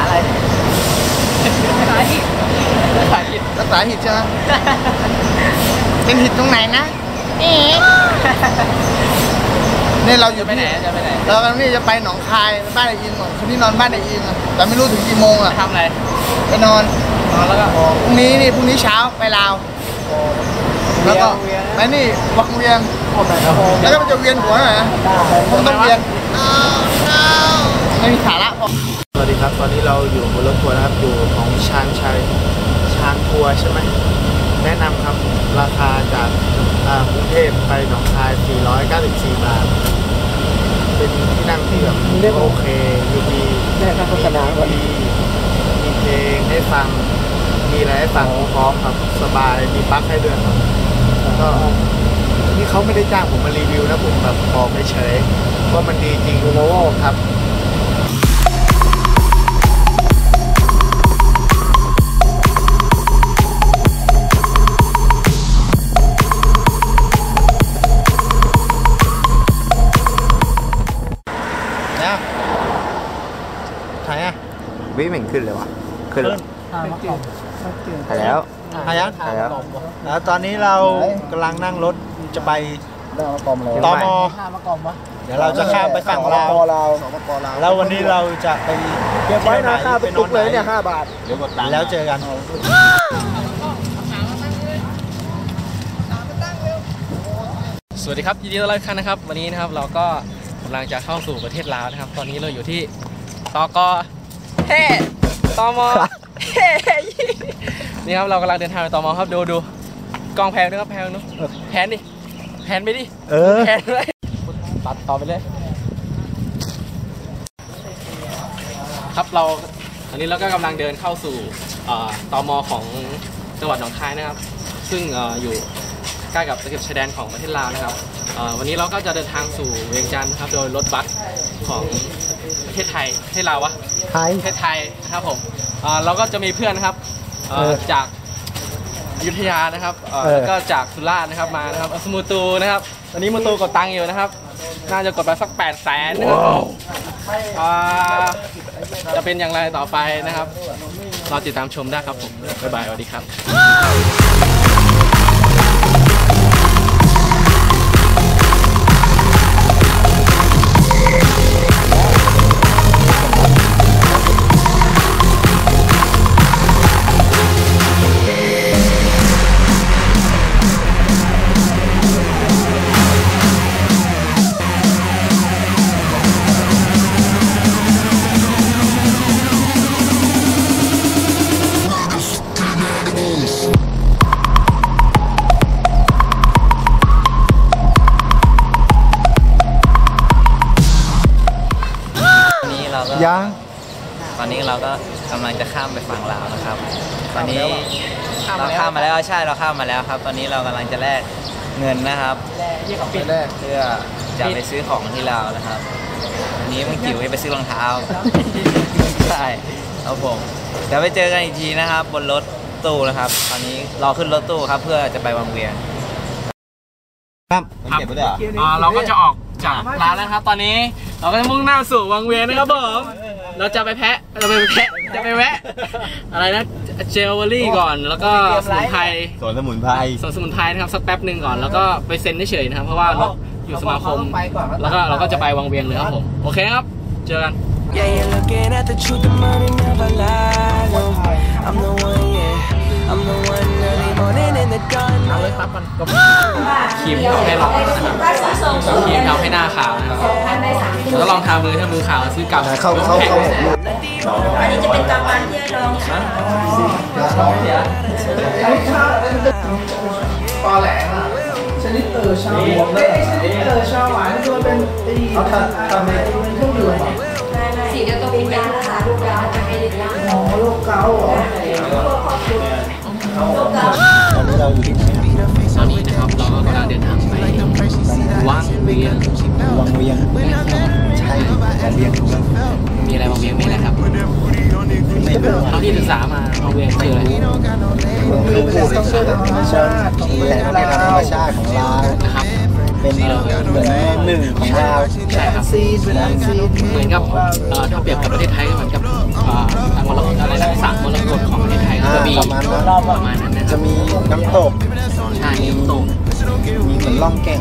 าอะไรรักษาหิดรักษาหิดรักษาหิดใช่ไหมเป็นหิดตรงไหนนะเอ๊ะนี่เราอยู่ไปไหนที่อะจะไปไหนเรากำลังนี่จะไปหนองคายบ้านไอ้อิงก่อนคืนนี้นอนบ้านไอ้อิงอะแต่ไม่รู้ถึงกี่โมงอะทำอะไรไปนอนนอนแล้วก็พรุ่งนี้นี่พรุ่งนี้เช้าไปลาวแล้วก็ไปนี่วังเวียงแล้วก็มันจะเวียนหัวหน่อยนะผมต้องเวียนไม่มีสาระพอส วัสดีครับ ตอนนี้เราอยู่บนรถทัวร์นะครับ อยู่ของชานชัยชานทัวร์ใช่ไหม แนะนำครับ ราคาจากอ่ากรุงเทพไปหนองคาย 494 บาท เป็นที่นั่งที่แบบโอเคอยู่ดีแม่ข้าโฆษณาก่อนมีมีเพลงให้ฟัง มีอะไรให้ฟังพร้อมครับ สบาย มีปลั๊กให้ด้วยครับแล้วก็นี่เขาไม่ได้จ้างผมมารีวิวนะผมแบบบอกเฉยๆว่ามันดีจริงโลครับ ถ่ายอะวิเหม่งขึ้นเลยวะขึ้นแล้วถ่ายแล้วถ่ายยังถ่ายแล้วแล้วตอนนี้เรากำลังนั่งรถจะไปตอมเลยตมข้ามเดี๋ยวเราจะข้ามไปฝั่งลาวแล้ววันนี้เราจะไปเก็บไว้นะค่าตุ๊กเลยเนี่ยห้าบาทเดี๋ยวกดตังค์แล้วเจอกันสวัสดีครับยินดีต้อนรับทุกท่านนะครับ วันนี้นะครับเราก็กำลังจะเข้าสู่ประเทศลาวนะครับ ตอนนี้เราอยู่ที่ ตกเฮ้ตมเฮ้นี่ครับเรากำลังเดินทางไปตมครับดูดูกล้องแพนด้วยครับแพนนู้แพนดิแพนไปดิเออแพนเลยตัดต่อไปเลย ครับเราอันนี้เราก็กำลังเดินเข้าสู่เอ่อตมของจังหวัดหนองคายนะครับ ซึ่งเอ่ออยู่ใกล้กับตะเข็บชายแดนของประเทศลาวนะครับเอ่อวันนี้เราก็จะเดินทางสู่เวียงจันทร์นะครับโดยรถบัสของ ประเทศไทยประเทศลาววะไทย ประเทศไทยนะครับผมเอ่อเราก็จะมีเพื่อนนะครับเอ่อเออจากอยุธยานะครับเอ่อเออ แล้วก็จากสุราษฎร์นะครับมานะครับเอาสมูตูนะครับตอนนี้มูตูกดตังค์อยู่นะครับ น่าจะกดไปสัก8 0 0แสนนะครับอ่าจะเป็นอย่างไรต่อไปนะครับรอติดตามชมได้ครับผมบ๊ายบายสวัสดีครับ ยังตอนนี้เราก็กำลังจะข้ามไปฝั่งลาวนะครับ ตอนนี้ข้ามเรามาแล้วข้ามมาแล้วใช่เราข้ามมาแล้วครับ ตอนนี้เรากำลังจะแลกเงินนะครับยี่สิบปีเพื่อจะไปซื้อของที่ลาวนะครับวันนี้มึงจิ๋วจะไปซื้อรองเท้าใช่ครับผมเดี๋ยวไปเจอกันอีกทีนะครับ บนรถตู้นะครับ ตอนนี้รอขึ้นรถตู้ครับ เพื่อจะไปวังเวียงครับเก็บไว้ด้วยเหรออ่าเราก็จะออก จากร้านแล้วนะครับ ตอนนี้เราก็จะมุ่งหน้าสู่วังเวียงนะครับผมเราจะไปแพะเราไปแพะจะไปแวะ อะไรนะเจลเวอรี่ก่อน แล้วก็สมุนไพรสวนสมุนไพรส่วนสมุนไพรนะครับสักแป๊บหนึ่งก่อนแล้วก็ไปเซ็นเฉยๆนะครับเพราะว่ารถอยู่สมาคมแล้วก็เราก็จะไปวังเวียงเลยครับผมโอเคครับเจอกัน Yeah, you're looking at the truth, the money never lie. No, I'm the one, yeah. I'm the one เอาเลยครับมันก็ครีมทำให้หล่อนะครับครีมทำให้หน้าขาวนะครับแล้วก็ลองทามือถ้ามือขาวซื้อกลับเข้าเข้าเข้าอันนี้จะเป็นกางวันที่ลองค่ะตอแหลอะชนิดเตอร์ชาหวานไม่ใช่ชนิดเตอร์ชาหวานคือมันเป็นเขาทำทำเป็นเครื่องดื่มสีเดียวกับวิญญาณนะคะลูกยาจะให้เด็กย่างอ๋อโรคเกาต์เหรอ ตอนนี้เราอยู่ที่ไหนครับตอนนี้นะครับเราก็กำลังเดินทางไปวังเวียงวังเวียงใช่วังเวียงถูกแล้วมีอะไรวังเวียงมีอะไรครับไม่รู้เท่าที่ศึกษามาวังเวียงคืออะไรรู้พูดต้องเชื่อธรรมชาติของเวียงเป็นธรรมชาติของลาวนะครับเป็นเป็นเหมือนหนึ่งของเรา ใช่ครับเหมือนกับเอ่อถ้าเปรียบกับประเทศไทยก็เหมือนกับเอ่อทางมรกตอะไรนะสามมรกตของประเทศไทยก็จะมีประมาณนั้นประมาณนั้นนะคจะรับมีน้ำตกใช่มีน้ำตกมีเหมือนล่องแก่ง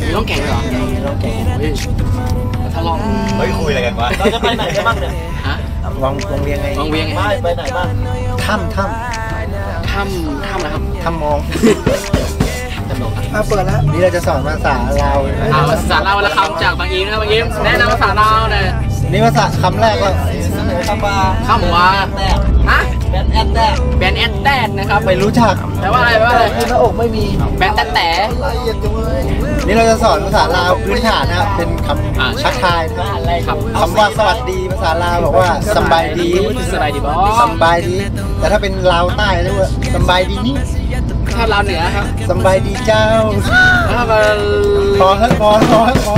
มีร่องแก่งด้วยเหรอมีล่องแก่งเฮ้ยถ้าลองเฮ้ยคุยอะไรกันวะเราจะไปไหนกันบ้างเนี่ยฮะวังวงเวียงไงวังเวียงไงไปไปไหนบ้างถ้ำถ้ถ้ำถ้ำนะครับำถ้ำมอง ตลกครับอะเปิดแล้วนี่เราจะสอนภาษาลาวอ่าภาษาลาววรรณคำจากบางอีนะครับบางอีแนะนำภาษาลาวหน่อยนี่ภาษาคำแรกว่าคำว่าข้าวหมูอะฮะแบนแอดแดกแบนแอดแดดนะครับไม่รู้จักแปลว่าอะไรแปลว่าอะไรหน้าอกไม่มีแบนแตะแต่นี่เราจะสอนภาษาลาวพื้นฐานนะครับเป็นคอ่าำชักทายนะครับครับคำว่าสวัสดีภาษาลาวบอกว่าสำบายดีสบายดีบอสำบายดี แต่ถ้าเป็นลาวใต้เรียกว่าสำบายดีนี่ ถ้าลาวเหนือครับสำบายดีเจ้าถ้าเป็นพอเถอะพอพอพอ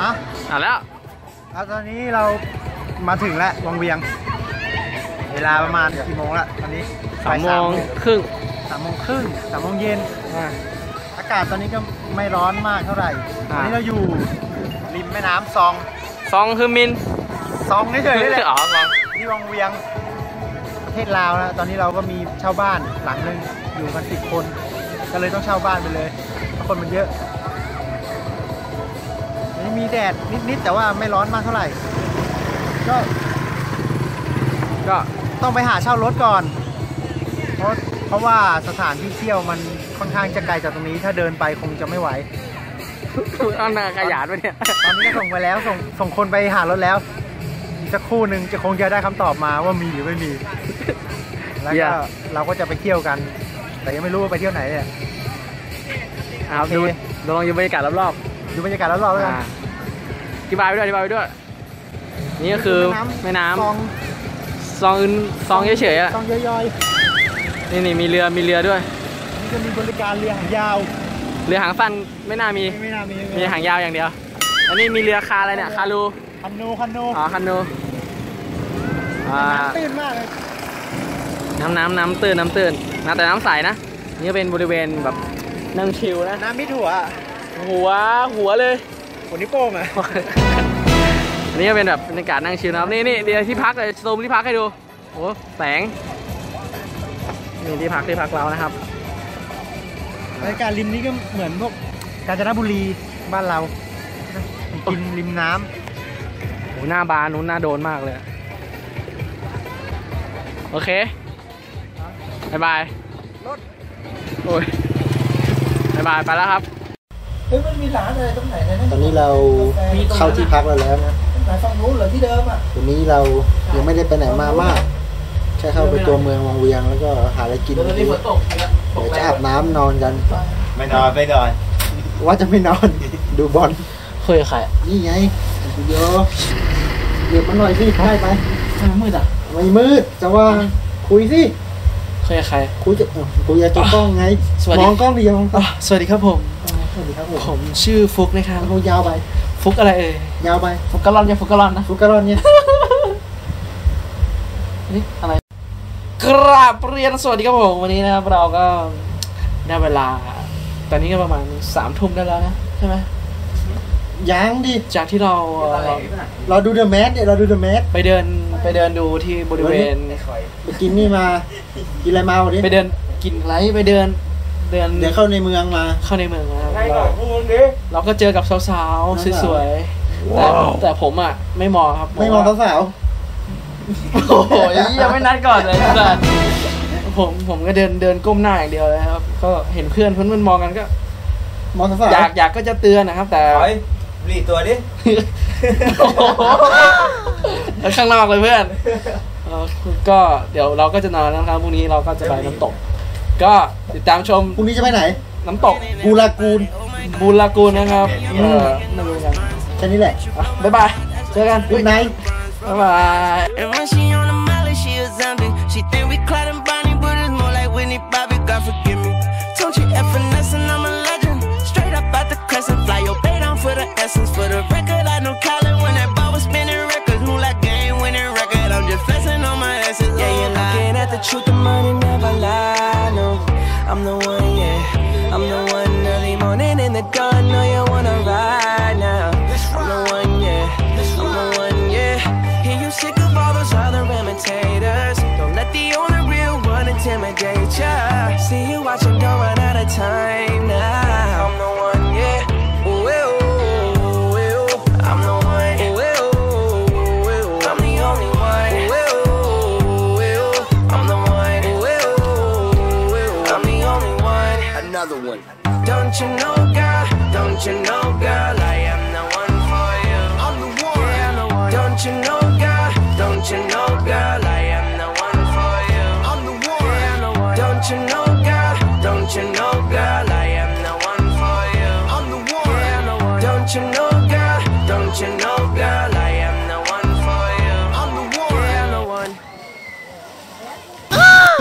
ฮะอะแล้วเอาตอนนี้เรามาถึงแล้ววังเวียง เวลาประมาณกี่โมงละตอนนี้สามโมงครึ่งสามโมงครึ่งสามโมงเย็นอากาศตอนนี้ก็ไม่ร้อนมากเท่าไหร่ตอ่าอนนี้เราอยู่ริมแม่น้ำซอง ซองคือมิน ซองเฉยๆนี่แหละอ๋อซองที่วังเวียง ประเทศลาวนะตอนนี้เราก็มีเช่าบ้านหลังหนึ่งอยู่กันสิบคน ก็เลยต้องเช่าบ้านไปเลยเพราะคนมันเยอะวันนี้มีแดดนิดๆแต่ว่าไม่ร้อนมากเท่าไหร่ ก็ก็ต้องไปหาเช่ารถก่อน เพราะเพราะว่าสถานที่เที่ยวมันค่อนข้างจะไกลจากตรงนี้ ถ้าเดินไปคงจะไม่ไหวเอาหน้าขยานไปเนี่ย ตอนนี้ก็ส่งไปแล้วส่งส่งคนไปหารถแล้วอีก สักครู่หนึ่งจะคงจะได้คำตอบมาว่ามีหรือไม่มี แล้วเยี่ก็ยมเราก็จะไปเที่ยวกัน แต่ยังไม่รู้ว่าไปเที่ยวไหนเนี่ยครับดูโอเค ดูลองอยู่บรรยากาศรอบดูบรรยากาศรอบๆๆแล้วกัอ่านอธิบายไปด้วยอธิบายไปด้วย นี่ก็คือแม่น้ซองำซองอื่นซองเฉยๆอะซองย่อยนี่นี่มีเรือมีเรือด้วย ๆนี่จะมีบริการเรือหางยาวเรือหางสั้นไม่น่ามี ไม่น่ามีมีหางยาวอย่างเดียว อันนี้มีเรือคาอะไรเนี่ย คารู คันโนคันโน อ๋อ คันโนอ่าน้ำ ตื้นมากเลยน้ำน้ำน้ำตื้นน้ำตื้นนะแต่น้ำใสนะ นี่ก็เป็นบริเวณแบบนั่งชิลนะน้ำมิดหัวอะหัวหัวเลยหัวนิ้วโป้งอะอันนี้ก็เป็นแบบบรรยากาศนั่งชิลนะครับนี่นี่เดี๋ยวที่พักเลยซูมที่พักให้ดูโอ้แสงนี่ที่พักที่พักเรานะครับบรรยากาศริมนี้ก็เหมือนพวกกาญจนบุรีบ้านเรานะกินริมน้ำโอ้หน้าบานนู้นหน้าโดนมากเลยอะ โอเคบายบายโอ้ยบายบายไปแล้วครับเฮ้ยมันมีร้านอะไรตรงไหนนะตอนนี้เราเข้าที่พักเราแล้วนะไหนฝั่งนู้นเหรอที่เดิมอะวันนี้เรายังไม่ได้ไปไหนมามากแค่เข้าไปตัวเมืองวังเวียงแล้วก็หาอะไรกินตอนนี้ฝนตกเดี๋ยวจะอาบน้ำนอนกัน ไม่นอนไม่นอนว่าจะไม่นอนดูบอลคุยกับใครนี่ไงเดี๋ยวเดี๋ยวมาหน่อยสิใกล้ไปมืดอะ ไม่มืดจะว่าคุยสิคุยกับใครคุยจะเอ้าคุยจะกล้องไงสวัสดีมองกล้องเดียวอ๋อสวัสดีครับผม สวัสดีครับผมผมชื่อฟุกนะครับเอายาวไป ฟุกอะไรเอ่ยยาวไปฟุกกะลอนอย่าฟุกกะลอนนะฟุกการอนเนี่ยนี่อะไรกราบเรียนสวัสดีครับผมวันนี้นะครับเราก็ได้เวลา ตอนนี้ก็ประมาณสามทุ่มได้แล้วนะใช่ไหมยังดิจากที่เราเอ่อเราดูเดอะแมสเนี่ยเราดูเดอะแมสไปเดิน ไปเดินดูที่บริเวณ ไปกินนี่มา กินอะไรมาวันนี้ไปเดินกินไรไปเดิน เดินเดี๋ยวเข้าในเมืองมาเข้าในเมืองนะครับเราเราก็เจอกับสาวๆสวยๆแต่แต่ผมอะไม่มองครับ ไม่มองสาวโอ้โหยังไม่นัดก่อนเลยแต่ผมผมก็เดินเดินก้มหน้าอย่างเดียวเลยครับ ก็เห็นเพื่อนเพื่อนๆมองกันก็ๆมองสาวๆอยากอยากก็จะเตือนนะครับ แต่ถอยหลีตัวดิโอ้โห แล้วข้างนอกเลยเพื่อนเอ่อก็เดี๋ยวเราก็จะนอนนะครับพรุ่งนี้เราก็จะไปน้ำตก ก็ติดตามชมพรุ่งนี้จะไปไหน น้ำตกกูลากูนบูลากูนนะครับเออไม่รู้กันแค่นี้แหละอะบ๊ายบายเจอกันกูไนท์บ๊ายบาย And when she truth, the money never lie. No, I'm the one, yeah. I'm the one early morning in gun, know Don't you know, girl? I am the one for you. I'm the one. Yeah, I'm the one. Don't you know, girl? Don't you know, girl? I am the one for you. I'm the one. Yeah, I'm the one. Don't you know, girl? Don't you know, girl? I am the one for you. I'm the one. Yeah, I'm the one.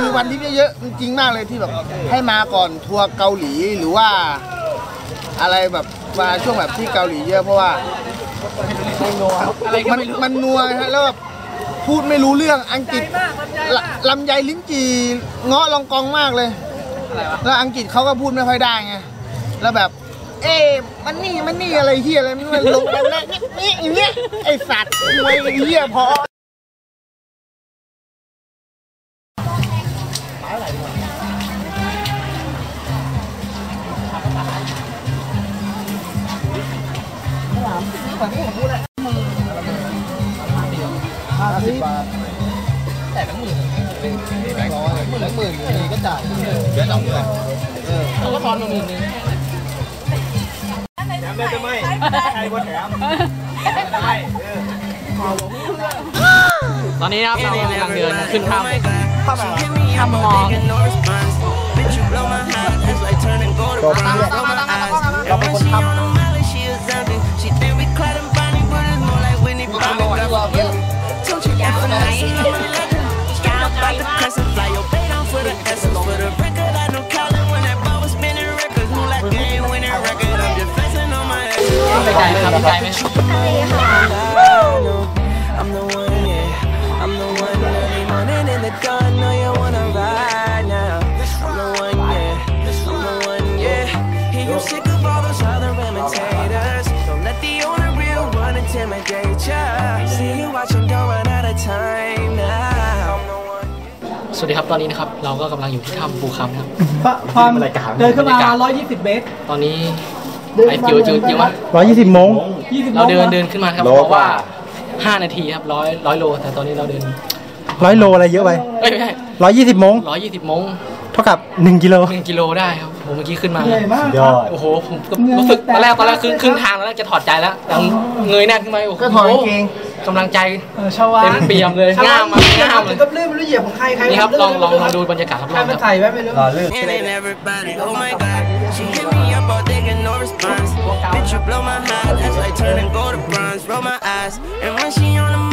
มีวันที่เยอะๆจริงๆมากเลยที่แบบให้มาก่อนทัวร์เกาหลีหรือว่า อะไรแบบมาช่วงแบบที่เกาหลีเยอะเพราะว่ามันมันนัวฮะแล้วแบบ พูดไม่รู้เรื่องอังกฤษลลำไยลิ้นจี่เงาะลองกองมากเลย แล้วอังกฤษเขาก็พูดไม่ค่อยได้ไงแล้วแบบ เอ๊ะมันนี่มันนี่อะไรเฮียอะไรมันลงไปแล้วนี่นี่อย่างเงี้ยไอสัตว์มวยไอ้เฮียพอ ตอนนี้นะครับเรากำลังเดินขึ้นถ้ำ I'm making no response. Bitch, you blow my high. That's like turning gold to bronze. Blow my eyes. And when she on the molly, she a zombie. She think we Clyde and Bonnie, but it's more like Whitney วัสดีครับตอนนี้นะครับเราก็กำลังอยู่ที่ถ้ำภูคำนะครับ ความเดินขึ้นมา 120 เมตรตอนนี้ไอ้จิ๋วจิ๋วจิ๋ววะ120โมงเราเดินเดินขึ้นมาครับเพราะว่า 5 นาทีครับร้อยร้อยโล แต่ตอนนี้เราเดินร้อยโลอะไรเยอะไปเอ้ยไม่ใช่120โมง ร้อยยี่สิบโมงเท่ากับ1กิโล หนึ่งกิโลได้ครับผมเมื่อกี้ขึ้นมายอด โอ้โหผมก็รู้สึกตอนแรกตอนแรกครึ่งครึ่งทางแล้วจะถอดใจแล้วแต่เงยหน้าขึ้นมาโอ้โหก็ถอดกางเกง กำลังใจชาวาเต็มเปี่ยมเลยง่ามมากง่ามเลยก็เลื่อนไม่รู้เหยียบของใครใครนี่ครับลองลองลองดูบรรยากาศรอบใครๆมันครับใส่ไว้ไม่รู้ And then everybody, oh my god. She hit me up all day, get no response. Bitch, you blow my high. That's like turning gold to bronze. Roll my eyes. And when she on the molly,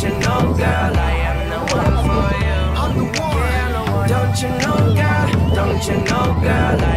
Don't you know, girl? I am the one for you. I'm the one. Don't you know, girl? Don't you know, girl?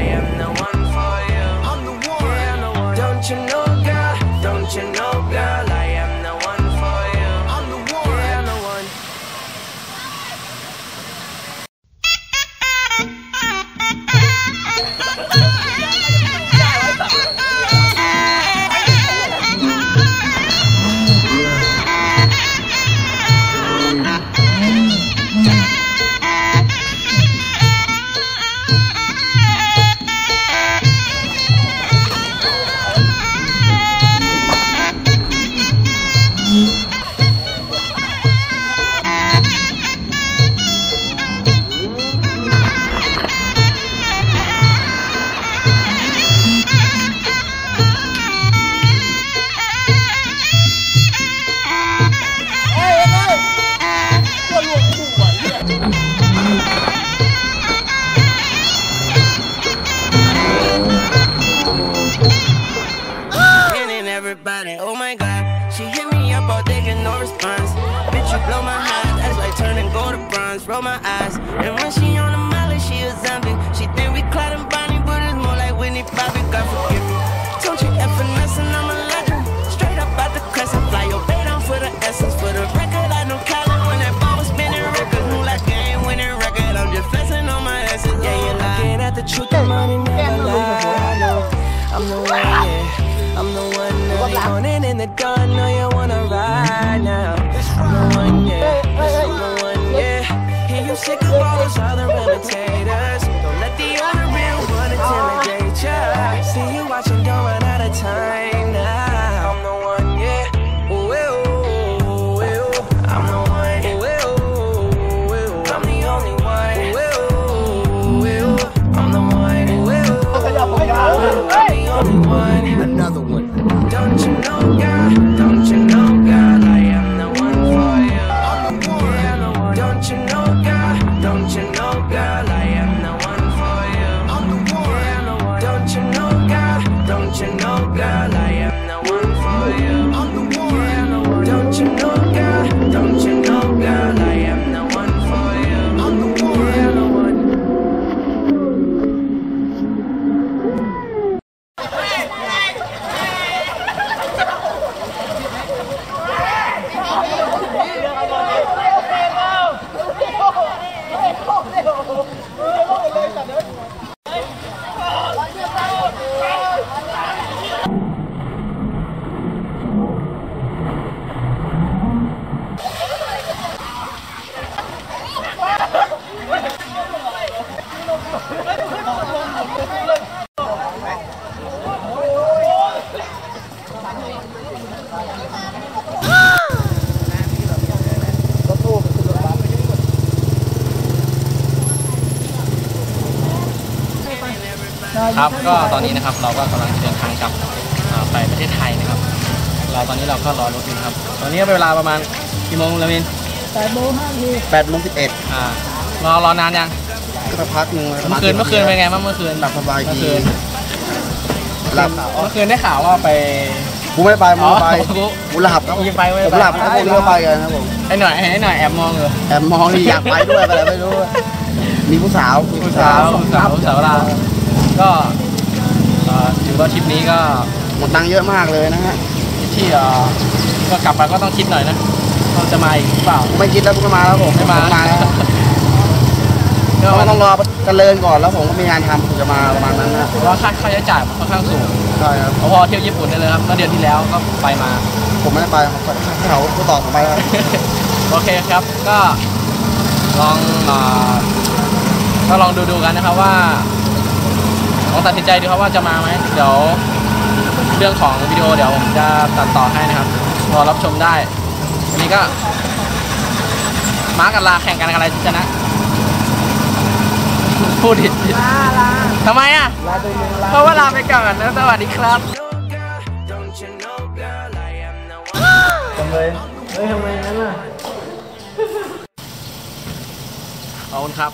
Everybody. Oh my god, she hit me up all day, get no response. Bitch, you blow my high, that's like turning gold to bronze. Roll my eyes, and when she on the the dawn. Know you wanna ride now. The one, yeah. Don't you know, girl? I am the one for you. I'm the Yeah, Don't you know, ก็ตอนนี้นะครับเราก็กำลังเดินทางกลับอ่าไปประเทศไทยนะครับ เราตอนนี้เราก็รอรถอยู่นะครับ ตอนนี้เวลาประมาณกี่โมงแล้วมินแปดโมงสิบเอ็ดอ่ารอรอนานยังสักพักหนึ่งเมื่อคืนเมื่อคืนเป็นไงบ้างเมื่อคืนหลับสบายเมื่อดีคืนหลับเมื่อคืนได้ข่าวว่าไปกูไม่ไปมึงไปอ๋อกูกูหลับครับยิงไปไม่ผมไปหลับแล้วพวกนี้ก็ไปกันครับผมไอ้หน่อยไอ้หน่อยแอบมองอยู่แอบมองนี่อยากไปด้วยไปอะไรไม่รู้มีผู้สาวมีผู้สาวผู้สาวผู้สาวเราก็เอ่อ ถือว่าทริปนี้ก็หมดตังค์เยอะมากเลยนะฮะที่เอ่อก็กลับมาก็ต้องคิดหน่อยนะเราจะมาอีกหรือเปล่าไม่คิดแล้วกูก็มาแล้วผมไม่มามาแล้ว ก็ก็ต้องรอเจริญก่อนแล้วผมก็มีงานทำผมจะมาประมาณนั้นนะเพราะว่าค่าค่าใช้จ่ายมันค่อนข้างสูงใช่ครับพอๆเที่ยวญี่ปุ่นได้เลยครับเมื่อเดือนที่แล้วก็ไปมา ผมไม่ได้ไปครับเขาผู้ต่อผมไปแล้ว โอเคครับก็ลองเอ่อก็ลองดูดูๆกันนะครับว่า ลองตัดสินใจดูครับว่าจะมาไหมเดี๋ยวเรื่องของวิดีโอเดี๋ยวผมจะตัดต่อให้นะครับรอรับชมได้วันนี้ก็ม้ากับลาแข่งกันอะไรชนะพูดผิดลาลาทำไมอะเพราะว่าลาไปก่อนนะสวัสดีครับ Don't you know, girl, I am the one. จำเลยเฮ้ยทำไมงั้นล่ะขอบคุณครับ